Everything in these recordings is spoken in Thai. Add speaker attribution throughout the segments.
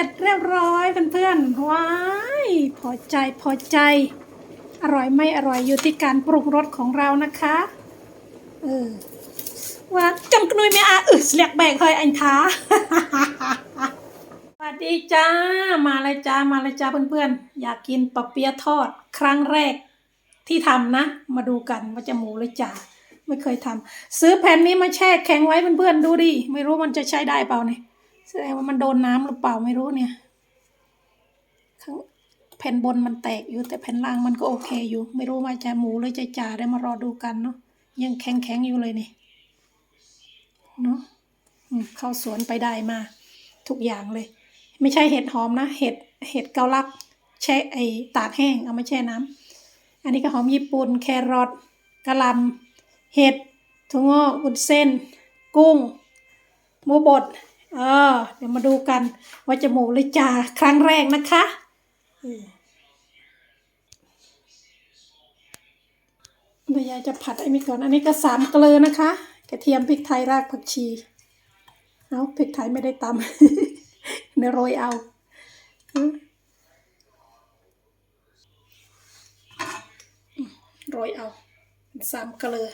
Speaker 1: ร็จเรียบร้อยเพื่อนๆ ว้าย พอใจพอใจ อร่อยไม่อร่อยอยู่ที่การปรุงรสของเรานะคะ เออ ว่าจำกนุยไม่อาอึสเลียกแบกเฮยอันท้าสวัสดีจ้า มาเลยจ้า มาเลยจ้าเพื่อนๆ อยากกินปะเปี๊ยะทอด ครั้งแรกที่ทำนะ มาดูกันว่าจะหมูหรือจ่าไม่เคยทำซื้อแผ่นนี้มาแช่แข็งไว้เพื่อนๆ ดูดิ ไม่รู้มันจะใช้ได้เปล่าเนี่ย แสดงว่ามันโดนน้ำหรือเปล่าไม่รู้เนี่ยข้างแผ่นบนมันแตกอยู่แต่แผ่นล่างมันก็โอเคอยู่ ไม่รู้ว่าจะหมูหรือจะจ่าได้มารอดูกันเนาะยังแข็งๆอยู่เลยนี่เนาะเข้าสวนไปได้มา ทุกอย่างเลย ไม่ใช่เห็ดหอมนะ เห็ดเห็ดเกาลักแช่ไอตากแห้งเอามาแช่น้ำอันนี้ก็หอมญี่ปุ่น แครอทกะหล่ำเห็ดถั่วงอกวุ้นเส้น กุ้งหมูบด เออ เดี๋ยวมาดูกันว่าจะหมูหรือจ่าครั้งแรกนะคะเดี๋ยวยายจะผัดไอ้นี่ก่อน อันนี้ก็สามเกลือนะคะ กระเทียมพริกไทยรากผักชี เอาพริกไทยไม่ได้ตำเนื้อโรยเอาโรยเอาสามเกลือ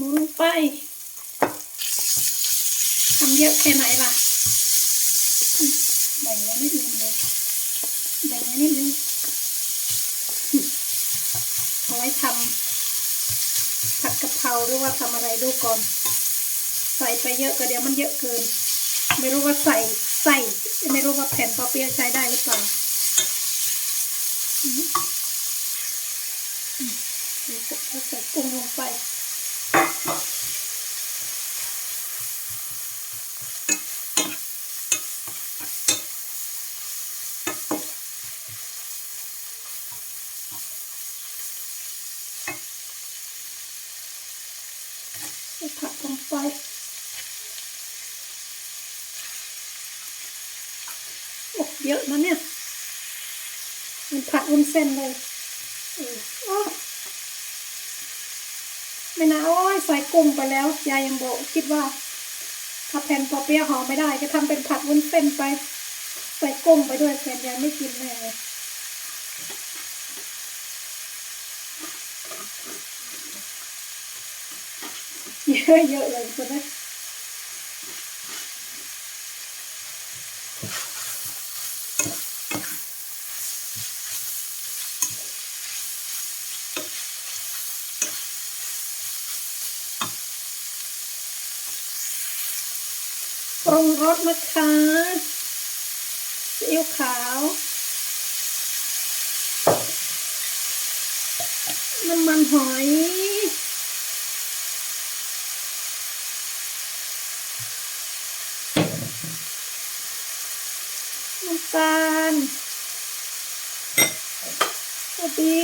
Speaker 1: หมูลงไปทำเยอะแค่ไหนล่ะแบ่งไว้นิดนึงเลยแบ่งไว้นิดนึงเอาไว้ทำผัดกะเพราหรือว่าทำอะไรดูก่อน ใส่ไปเยอะก็เดี๋ยวมันเยอะเกิน ไม่รู้ว่าใส่ใส่ไม่รู้ว่าแผ่นปอเปี๊ยะใช้ได้หรือเปล่าอืมอืมใส่กุ้งลงไป ใส่ผักลงไปโอ้เยอะนะเนี่ยมันผัดวุ้นเส้นเลยออโอ้ไม่นะโอ้ยใส่กุ้งไปแล้ว ยายยังบอกคิดว่า ถ้าแผ่นปอเปี๊ยะห่อไม่ได้ ก็ทำเป็นผัดวุ้นเส้นไป ใส่กุ้งไปด้วยแฟนยายไม่กินแน่เลย เยอะเยอะเลยคุณนะปรุงรสนะคะซีอิ๊วขาวน้ำมันหอย น้ำตาลกะปิ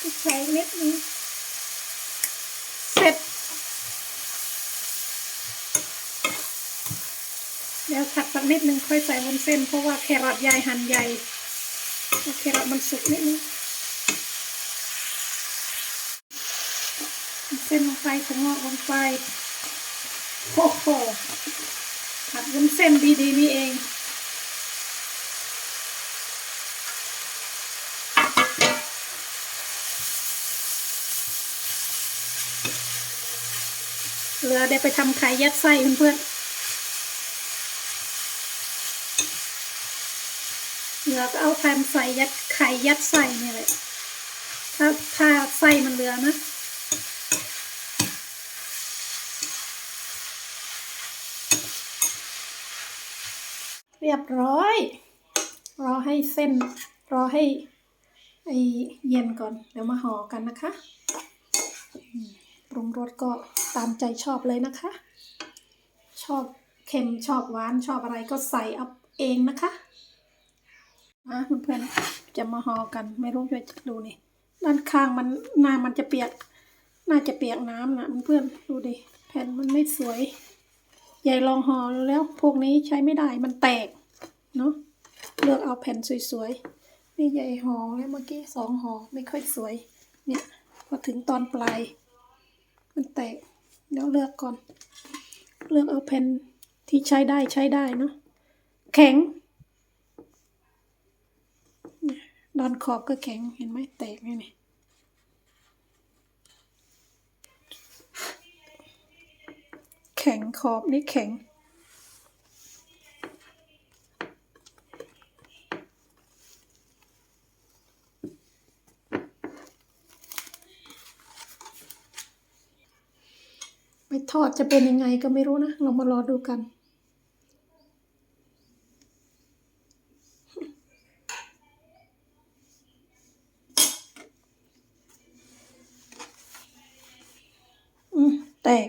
Speaker 1: พริกไทยนิดนึงเสร็จเดี๋ยวผัดสักนิดนึงค่อยใส่วุ้นเส้นเพราะว่าแครอทยายหั่นใหญ่แครอทมันสุกนิดนึง เส้นลงไปถั่วงอกลงไปโอ้โหผัดวุ้นเส้นดีๆนี่เองเหลือได้ไปทำไข่ยัดไส้เพื่อนๆเหลือก็เอาแทนใส่ยัดไข่ยัดไส้นี่แหละถ้าถ้าไส้มันเหลือนะ เรียบร้อย รอให้เส้น รอให้ไอเย็นก่อน เดี๋ยวมาห่อกันนะคะปรุงรสก็ตามใจชอบเลยนะคะ ชอบเค็มชอบหวานชอบอะไรก็ใส่เอาเองนะคะนะเพื่อนๆจะมาห่อกันไม่รู้จะดูนี่ด้านข้างมันหน้ามันจะเปียก น่าจะเปียกน้ำนะเพื่อนๆดูดิแผ่นมันไม่สวย ยายลองห่อแล้วพวกนี้ใช้ไม่ได้มันแตกเนาะยลือกเอาแผ่นสวยๆนี่ใหญ่ห่อแล้วเมื่อกี้สองห่อไม่ค่อยสวย เนี่ยพอถึงตอนปลาย มันแตกเดี๋ยวเลือกก่อน เลือกเอาแผ่นที่ใช้ได้ใช้ได้เนาะแข็งด้านขอบก็แข็งเห็นไหมแตกไงนี่ แข็งขอบนี่แข็ง ไปทอดจะเป็นยังไงก็ไม่รู้นะเรามารอดูกันแตก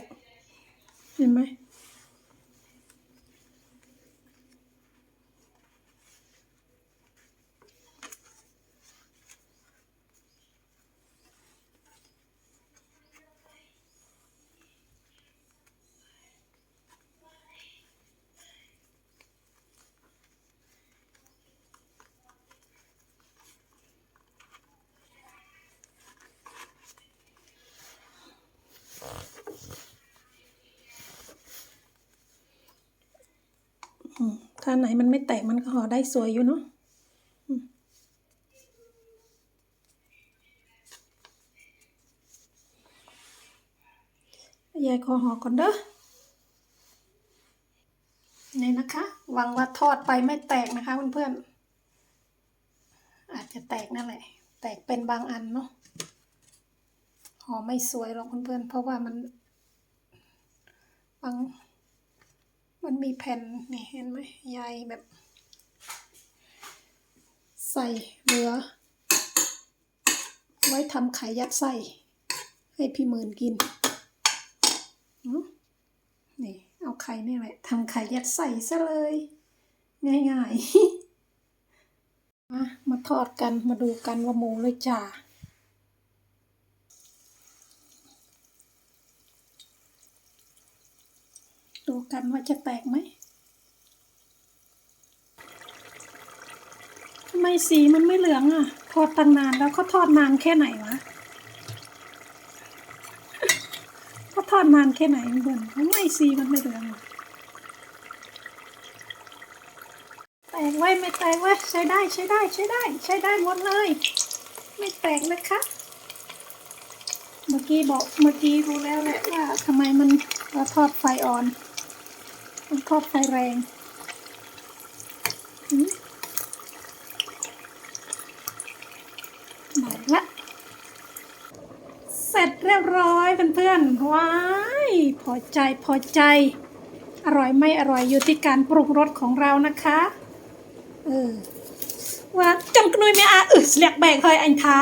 Speaker 1: ถ้าไหนมันไม่แตกมันก็ห่อได้สวยอยู่เนาะยายขอห่อก่อนเด้อนี่นะคะ หวังว่าทอดไปไม่แตกนะคะเพื่อนๆ อาจจะแตกนั่นแหละ แตกเป็นบางอันเนาะห่อไม่สวยหรอกเพื่อนๆ เพราะว่ามันบาง มันมีแผ่นนี่เห็นไหมใยแบบ ใส่เหลือ ไว้ทำไข่ยัดไส้ ให้พี่หมื่นกินอืมนี่ เอาไข่นี่แหละทำไข่ยัดไส้ซะเลย ง่ายๆ มามาทอดกันมาดูกันว่าหมูเลยจ้า ดูกันว่าจะแตกไหมทำไมสีมันไม่เหลืองอะ ทอดตั้งนานแล้วเขาทอดนานแค่ไหนวะเขาทอดนานแค่ไหนเพื่นทำไมสีมันไม่เหลืองอะแตกไว้ไม่แตกไว้ใช้ได้ใช้ได้ใช้ได้ ใช้ได้หมดเลย ไม่แตกนะคะเมื่อกี้บอกเมื่อกี้รู้แล้วแหละว่าทำไมมันเราทอดไฟอ่อน มันทอดไฟแรงอืมได้ละเสร็จเรียบร้อยเพื่อนๆ ว้าย พอใจพอใจ อร่อยไม่อร่อยอยู่ที่การปรุงรสของเรานะคะ เออว่าจำกนุยไม่อาอึสเลียกแบกเฮยอันท้า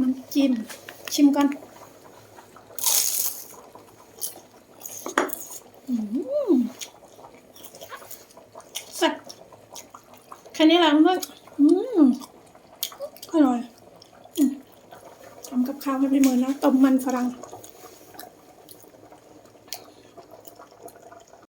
Speaker 1: น้ำจิ้มชิมก่อนอืม สักแค่นี้แหละเพื่อนอืมอร่อยทำกับข้าวให้พี่เมินนะต้มมันฝรั่ง